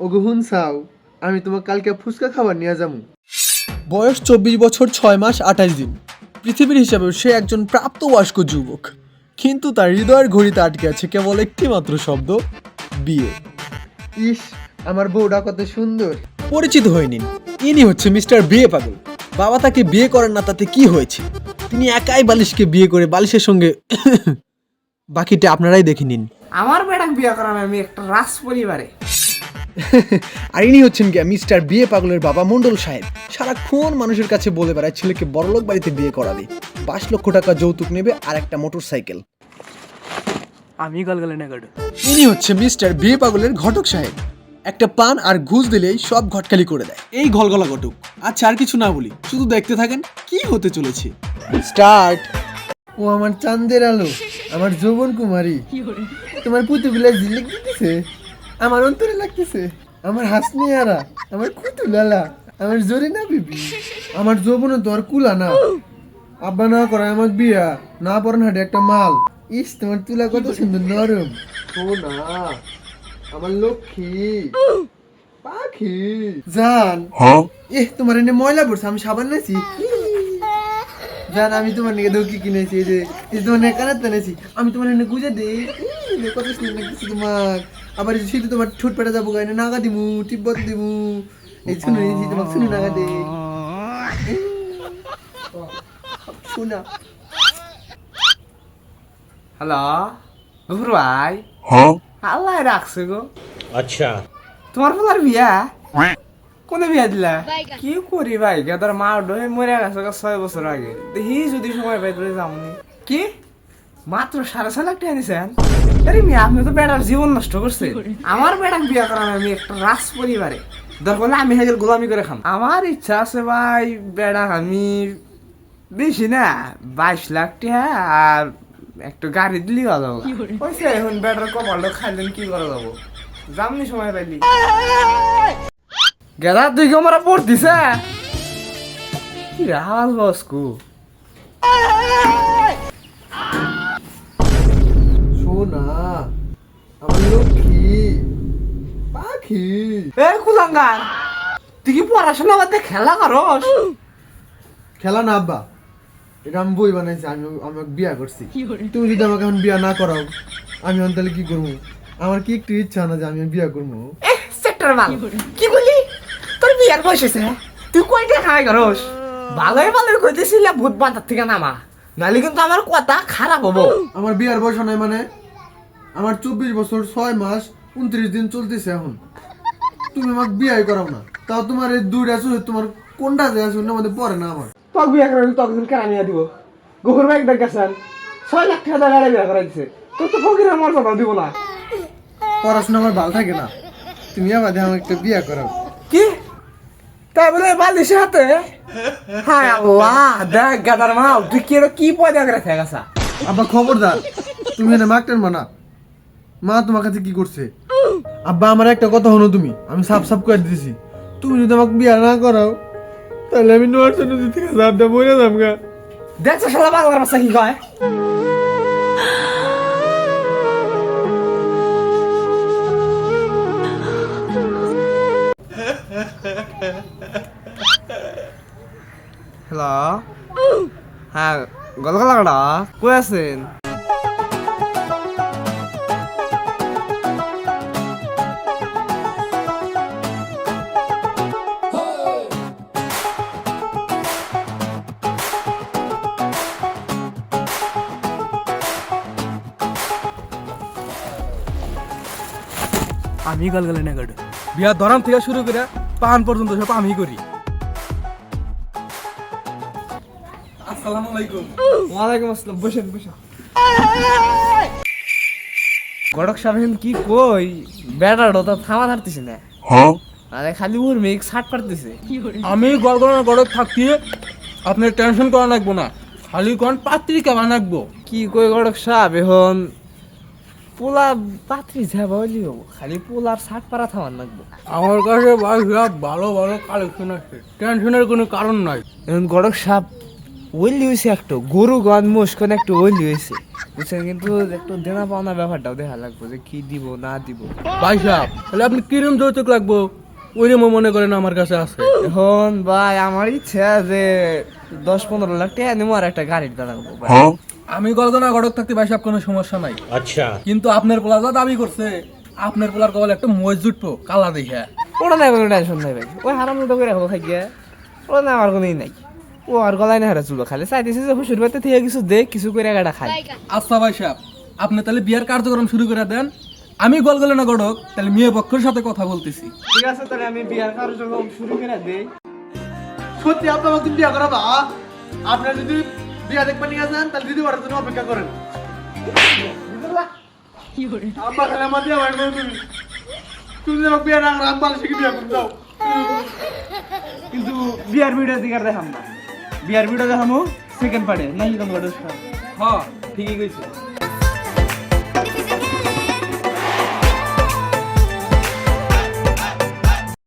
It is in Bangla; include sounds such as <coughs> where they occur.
ওগো হুন চাও আমি তোমার কালকে ফুচকা খাবার নিয়ে যাব। বয়স চব্বিশ বছর ছয় মাস আঠাশ দিন। পৃথিবীর হিসাবে সে একজন প্রাপ্তবয়স্ক যুবক। কিন্তু তার হৃদয়ের ঘড়িতে আটকে আছে কেবল একটি মাত্র শব্দ বিয়ে। ইস আমার বউটা কত সুন্দর। পরিচিত হয়ে নিন। ইনি হচ্ছে মিস্টার বিয়ে পাগল। বাবা তাকে বিয়ে করেন না তাতে কি হয়েছে? তিনি একাই বালিশকে বিয়ে করে বালিশের সঙ্গে <coughs> বাকিটা আপনারাই দেখে নিন। আমার বেটাক বিয়ে করাম আমি একটা রাজ পরিবারে। আর ইনি হচ্ছেন গিয়া মিস্টার বিয়ে পাগলের বাবা মন্ডল সাহেব। সারাক্ষণ মানুষের কাছে বলে বেড়ায় ছেলেকে বড়লোক বাড়িতে বিয়ে করাবে। পাঁচ লক্ষ টাকা যৌতুক নেবে আর একটা মোটর সাইকেল আমি গলগলে না গাড়ু ইনি হচ্ছে মিস্টার বিয়ে পাগলের ঘটক সাহেব। একটা পান আর ঘুষ দিলেই সব ঘটকালি করে দেয়। এই ঘলগলা ঘটক। আচ্ছা আর কিছু না বলি। শুধু দেখতে থাকেন কি হতে চলেছে। স্টার্ট। ও আমার চাঁদের আলো আমার যৌবন কুমারী। তোমার পুতুগুলা ঝিলিক দিতেছে। আমার অন্তরে লাগতেছে। আমার হাসনি আরা আমার কুতুলালা আমার জোরে না বিবি। আমার যৌবন তো আর কুলা না। আব্বা না করা আমার বিয়া না পরান হাটে একটা মাল। ইস তোমার তুলা কত সুন্দর নরম। ও না আমার লক্ষ্মী পাখি। জান এ তোমার এনে ময়লা পড়ছে আমি সাবান নাছি জান আমি তোমার নিকে দৌকি কিনেছি এই যে তোমার কানাত এনেছি আমি তোমার এনে গুজে দিই কত সুন্দর লাগতেছে তোমার। আবার সিধু তোমার ঠোঁট পেটে যাব গাইনে নাগা দিমু তিব্বত দিমু। এই শুনে নিয়েছি তোমার শুনে নাগা দে। <laughs> শুনা। হ্যালো গফুর ভাই। হ্যাঁ? আল্লাহ রাখছে গো। আচ্ছা। তোমার ফলার বিয়া? হ্যাঁ। কোনে বিয়া দিলা? কি করি ভাই? গেদার মা ডয়ে মরে গেছে ছয় বছর আগে। দেখি যদি সময় পাই তাহলে যাম কি? মাত্র সাড়ে ছয় লাখ টাকা নিছেন আরে মিয়া আপনি তো বেটার জীবন নষ্ট করছে আমার বেটাক বিয়া করাম আমি একটা রাজ পরিবারে দরকার আমি হেগেল গোলামি করে খাম। আমার ইচ্ছা আছে ভাই বেড়াক আমি বেশি না বাইশ লাখ টাকা আর একটু গাড়ি দিলি ভালো হয়েছে এখন বেটার কপালটা খাইলেন কি করা যাব? যামনি সময় পাইলি। গেদা তুই কেমন পড়তিছে? কি রাহাল বসকু শোনা আমার লক্ষ্মী পাখি। এ কুলাঙ্গার তুই কি পড়াশোনা বাদে খেলা করস? খেলা না আব্বা। এটা আমি বই বানাইছি আমি আমি বিয়া করছি। তুমি যদি আমাকে এখন বিয়া না করাও আমি এখন তাহলে কি করব? আমার কি একটু ইচ্ছা না যে আমি বিয়া করব? এ সেক্টর মাল কি বলি? তোর বিয়ার বয়স হয়েছে তুই কয়টা খাই করস? ভালোই ভালোই কইতেছিলা ভূত বাঁধার থেকে নামা। নাহলে কিন্তু আমার কথা খারাপ হব। আমার বিয়ার বয়স নাই মানে? আমার চব্বিশ বছর ছয় মাস উনত্রিশ দিন চলতেছে এখন। তুমি আমাকে বিয়ে করাও না। তাও তোমার এই দুইটা চুল তোমার কোনটা যে আছে মধ্যে পড়ে না আমার। তক বিয়া করে তক দিন কেনা নিয়ে দিব? গফুর ভাই দেখ গেছেন ছয় লাখ টাকা গাড়ি বিয়া করাই দিছে। তোর তো ফকিরের মর্যাদা দিব না। পড়াশোনা আমার ভালো থাকে না। তুমি আমার আমাকে একটা বিয়া করাও। কি? তাই বলে বালিশের হাতে? হায় আল্লাহ দেখ গাদার মাল তুই কি পয়দা করে ফেগাসা আব্বা খবরদার তুমি এনে মাকটেন মানা মা তোমার কাছে কি করছে? আব্বা আমার একটা কথা হলো তুমি। আমি সাফ সাফ করে দিয়েছি তুমি যদি আমাকে বিয়া না করাও তাহলে আমি নোয়ার জন্য দিতে সাপটা বলে যাম গা। দেখছ শালা বাংলার ভাষা কি কয়? হ্যালো হ্যাঁ গলগলাগড়া কই আছেন? আমি গলগলে না গাড়ু। বিয়া ধরাম থেকে শুরু করে পান পর্যন্ত সব আমি করি। আসসালামু আলাইকুম। ওয়ালাইকুম আসসালাম বসেন বসেন। গড়ক সাহেব কি কই? বেটাটা তো থামা ধরতেছে না। আরে খালি ওর মেঘ ছাট পারতেছে। আমি গলগলার গড়ক থাকি আপনি টেনশন করা লাগবো না। খালি কোন পাত্রিকা বানাকবো। কি কই গড়ক সাহেব এখন? পোলা পাত্রি যাবা হইলি হব খালি পোলার ছাট পারা থামার লাগবো। আমার কাছে ভাই সব ভালো ভালো কালেকশন আছে। টেনশনের কোনো কারণ নাই। গড়ক সাহেব ওইলি হয়েছে একটু গরু গান মুসখন একটু ওইলি হয়েছে বুঝছেন কিন্তু একটু দেনা পাওনা ব্যাপারটাও দেখা লাগবে যে কি দিব না দিব। ভাই সাহেব তাহলে আপনি কিরম যৌতুক লাগবো? ওই রকম মনে করেন আমার কাছে আছে। এখন ভাই আমার ইচ্ছা যে দশ পনেরো লাখ টাকা নিবো আর একটা গাড়ির দাঁড়াবো ভাই। আমি গলগনা গড়ক থাকতে ভাই সাহেব কোনো সমস্যা নাই। আচ্ছা। কিন্তু আপনার পোলা যা দাবি করছে আপনার পোলার কবল একটা মজ জুটবো কালা দেখে ওটা না কোনো টেনশন নাই ভাই। ওই হারাম মতো করে রাখব খাই গিয়া ওটা না আমার কোনোই নাই। ও আর গলায় না হারা চুলবো খালি। চাইতেছে যে হুসুর বাড়িতে থেকে কিছু দে কিছু করে গাড়া খাই। আচ্ছা ভাই সাহেব আপনি তাহলে বিয়ার কার্যক্রম শুরু করে দেন। আমি গলগলে না গড়ক তাহলে মেয়ে পক্ষের সাথে কথা বলতেছি। ঠিক আছে তাহলে আমি বিয়ার কার্যক্রম শুরু করে দেই। সত্যি আপনি আমাকে বিয়া করাবা? আপনার যদি বিয়া দেখবেন নিয়ে যান তাহলে দিদি বাড়ার জন্য অপেক্ষা করেন। আব্বা খালি আমার দিয়ে আমার তুমি তুমি যেন বিয়া না রাম শিখে বিয়া করে দাও কিন্তু বিয়ার ভিডিও দিকে দেখাম না। বিয়ার ভিডিও দেখামো সেকেন্ড পার্টে নাই তোমার হ্যাঁ ঠিকই কইছে।